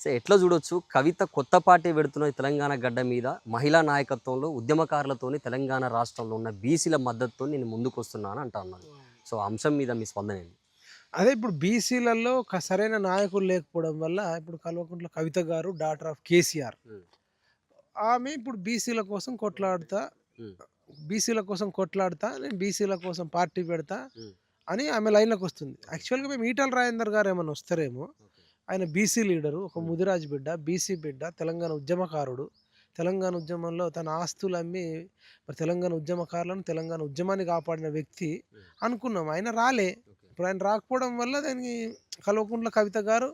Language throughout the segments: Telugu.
సో ఎట్లా చూడొచ్చు? కవిత కొత్త పార్టీ పెడుతున్న తెలంగాణ గడ్డ మీద మహిళా నాయకత్వంలో ఉద్యమకారులతోని తెలంగాణ రాష్ట్రంలో ఉన్న బీసీల మద్దతుతో నేను ముందుకు వస్తున్నాను అంటా ఉన్నాను సో అంశం మీద మీ స్పందన ఏంది అదే ఇప్పుడు బీసీలలో ఒక సరైన నాయకులు లేకపోవడం వల్ల ఇప్పుడు కల్వకుంట్ల కవిత గారు డాటర్ ఆఫ్ కేసీఆర్. ఆమె ఇప్పుడు బీసీల కోసం కొట్లాడుతా. బీసీల కోసం కొట్లాడుతా నేను బీసీల కోసం పార్టీ పెడతా. అని ఆమె లైన్లోకి వస్తుంది. యాక్చువల్గా మేము ఈటల రాజేందర్ గారు ఏమైనా వస్తారేమో ఆయన బీసీ లీడరు ఒక ముదిరాజ్ బిడ్డ బీసీ బిడ్డ తెలంగాణ ఉద్యమకారుడు. తెలంగాణ ఉద్యమంలో తన ఆస్తులు అమ్మి మరి తెలంగాణ ఉద్యమకారులను తెలంగాణ ఉద్యమాన్ని కాపాడిన వ్యక్తి అనుకున్నాం. ఆయన రాలే. ఇప్పుడు ఆయన రాకపోవడం వల్ల దానికి కల్వకుంట్ల కవిత గారు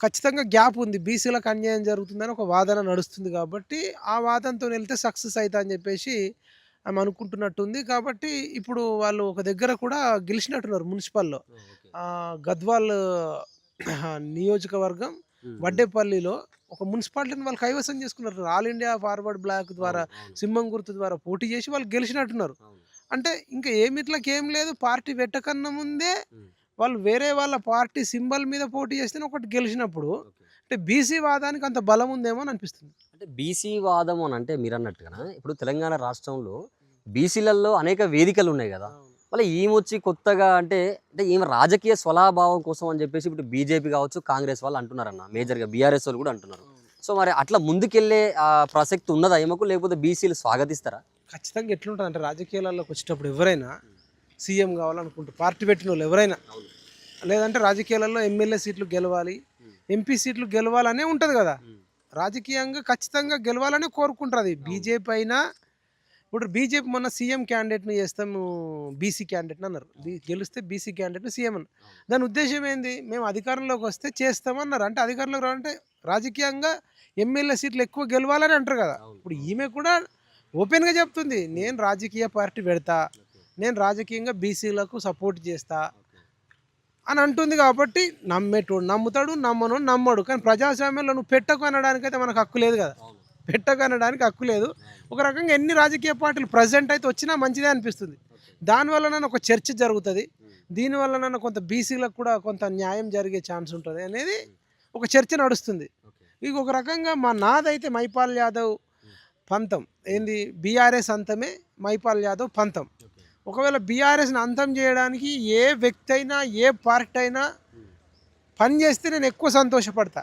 ఖచ్చితంగా గ్యాప్ ఉంది. బీసీలకు అన్యాయం జరుగుతుందని ఒక వాదన నడుస్తుంది కాబట్టి ఆ వాదనతో వెళ్తే సక్సెస్ అవుతా అని చెప్పేసి ఆమె అనుకుంటున్నట్టుంది. కాబట్టి ఇప్పుడు వాళ్ళు ఒక దగ్గర కూడా గెలిచినట్టున్నారు మున్సిపల్లో. గద్వాల్ నియోజకవర్గం వడ్డేపల్లిలో ఒక మున్సిపాలిటీని వాళ్ళు కైవసం చేసుకున్నారు. ఆల్ ఇండియా ఫార్వర్డ్ బ్లాక్ ద్వారా సింహం గుర్తు ద్వారా పోటీ చేసి వాళ్ళు గెలిచినట్టున్నారు. అంటే ఇంకా ఏమిట్లకి ఏం లేదు పార్టీ పెట్టకన్నా ముందే. వాళ్ళు వేరే వాళ్ళ పార్టీ సింబల్ మీద పోటీ చేస్తేనే ఒకటి గెలిచినప్పుడు అంటే బీసీ వాదానికి అంత బలం ఉందేమో అని అనిపిస్తుంది. అంటే బీసీ వాదం అని అంటే మీరు అన్నట్టుగా ఇప్పుడు తెలంగాణ రాష్ట్రంలో బీసీలలో అనేక వేదికలు ఉన్నాయి కదా. మళ్ళీ ఈమె వచ్చి కొత్తగా అంటే అంటే ఈమె రాజకీయ స్వలాభావం కోసం అని చెప్పేసి ఇప్పుడు బీజేపీ కావచ్చు కాంగ్రెస్ వాళ్ళు అంటున్నారన్న. మేజర్గా బీఆర్ఎస్ వాళ్ళు కూడా అంటున్నారు. సో మరి అట్లా ముందుకెళ్ళే ఆ, ప్రసక్తి ఉన్నదా ఏమకు లేకపోతే బీసీలు స్వాగతిస్తారా? ఖచ్చితంగా ఎట్లుంటుంది అంటే రాజకీయాలలోకి వచ్చేటప్పుడు ఎవరైనా సీఎం కావాలనుకుంటారు పార్టీ పెట్టిన వాళ్ళు ఎవరైనా లేదంటే రాజకీయాలలో ఎమ్మెల్యే సీట్లు గెలవాలి ఎంపీ సీట్లు గెలవాలనే ఉంటుంది కదా. రాజకీయంగా ఖచ్చితంగా గెలవాలని కోరుకుంటుంది. బీజేపీ అయినా ఇప్పుడు బీజేపీ మొన్న సీఎం క్యాండిడేట్ని చేస్తాము బీసీ క్యాండిడేట్ని అన్నారు. గెలిస్తే బీసీ క్యాండిడేట్ని సీఎం అన్నారు. దాని ఉద్దేశం ఏంది? మేము అధికారంలోకి వస్తే చేస్తామన్నారు. అంటే అధికారంలోకి రావాలంటే రాజకీయంగా ఎమ్మెల్యే సీట్లు ఎక్కువ గెలవాలని అంటారు కదా. ఇప్పుడు ఈమె కూడా ఓపెన్గా చెప్తుంది నేను రాజకీయ పార్టీ పెడతా నేను రాజకీయంగా బీసీలకు సపోర్ట్ చేస్తా అని అంటుంది కాబట్టి నమ్మేటోడు నమ్ముతాడు నమ్మను నమ్మడు. కానీ ప్రజాస్వామ్యంలో నువ్వు పెట్టకు అనడానికైతే మనకు హక్కు లేదు కదా. పెట్టకు అనడానికి హక్కు లేదు. ఒక రకంగా ఎన్ని రాజకీయ పార్టీలు ప్రజెంట్ అయితే వచ్చినా మంచిదే అనిపిస్తుంది. దానివల్ల నన్ను ఒక చర్చ జరుగుతుంది. దీనివల్ల నన్ను కొంత బీసీలకు కూడా కొంత న్యాయం జరిగే ఛాన్స్ ఉంటుంది అనేది ఒక చర్చ నడుస్తుంది. ఇక ఒక రకంగా మా నాదైతే మైపాల్ యాదవ్ పంతం. ఏంది? బీఆర్ఎస్ అంతమే మైపాల్ యాదవ్ పంతం. ఒకవేళ బీఆర్ఎస్ని అంతం చేయడానికి ఏ వ్యక్తి అయినా ఏ పార్టీ అయినా పని చేస్తే నేను ఎక్కువ సంతోషపడతా.